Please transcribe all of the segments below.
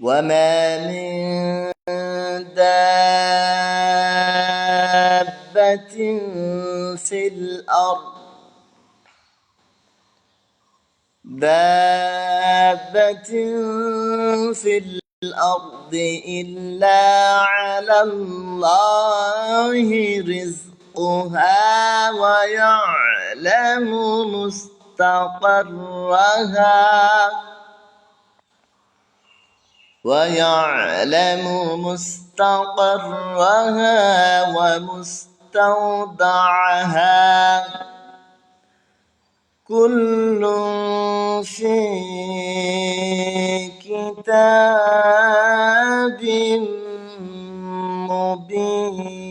وما من دابة في الأرض دابة في الأرض إلا على الله رزقها ويعلم مستقرها ويعلم مستقرها ومستودعها كل في كتاب مبين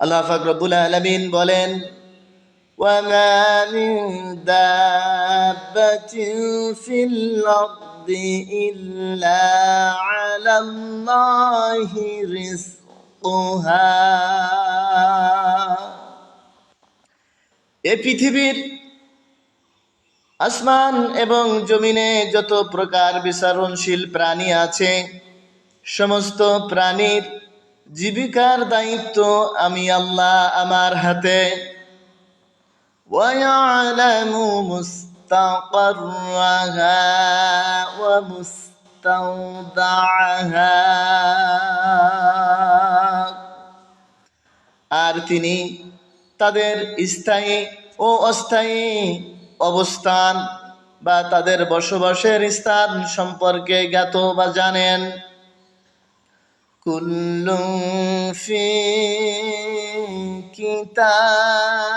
আল্লাহ ফাকরবুল আলমিন বলেন وما من دابة في الأرض إلا على الله رزقها এ পৃথিবীর আসমান এবং জমিনে যত প্রকার বিচরণশীল প্রাণী আছে সমস্ত প্রাণীর জীবিকার দায়িত্ব আমি আল্লাহ আমার হাতে ويعلم مستقرها ومستودعها আর তিনি তাদের স্থায়ী ও অস্থায়ী অবস্থান বা তাদের বসবাসের স্থান সম্পর্কে জ্ঞাত বা জানেন কুল্লু ফি কিতাবিম মুবিন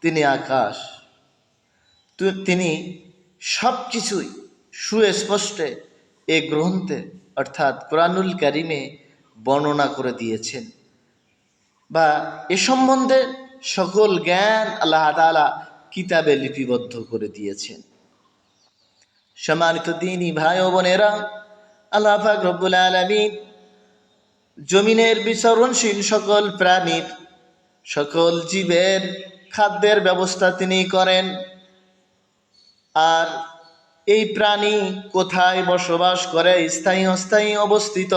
তিনি আকাশ। তিনি সব কিছুই সুস্পষ্টে এ গ্রন্থে, অর্থাৎ কোরআনুল কারিমে বর্ণনা করে দিয়েছেন। বা এ সম্বন্ধে সকল জ্ঞান আল্লাহ তাআলা কিতাবে লিপিবদ্ধ করে দিয়েছেন। সম্মানিত দিনী ভাই ও বোনেরা, আল্লাহ পাক রব্বুল আলামিন জমিনের বিচরণশীল সকল প্রাণীর, সকল জীবের খাদ্যের ব্যবস্থা তিনি করেন। আর এই প্রাণী কোথায় বসবাস করে, স্থায়ী অস্থায়ী অবস্থিত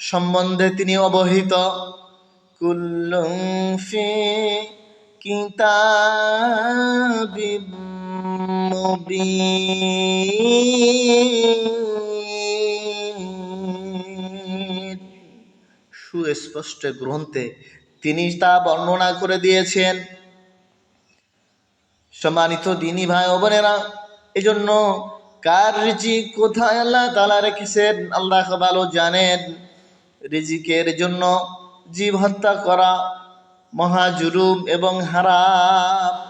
সম্বন্ধে তিনি অবহিত। কুল্লুম ফি কিতাবিম মুবিন সুস্পষ্ট গ্রন্থে তিনি তা বর্ণনা করে দিয়েছেন। সম্মানিত দিনী ভাই ও বোনেরা, এজন্য কার রিজিক কোথায় আল্লাহ তালা রেখেছেন? আল্লাহ ভালো জানেন। রিজিকের জন্য জীব হত্যা করা মহাজুলুম এবং হারাম।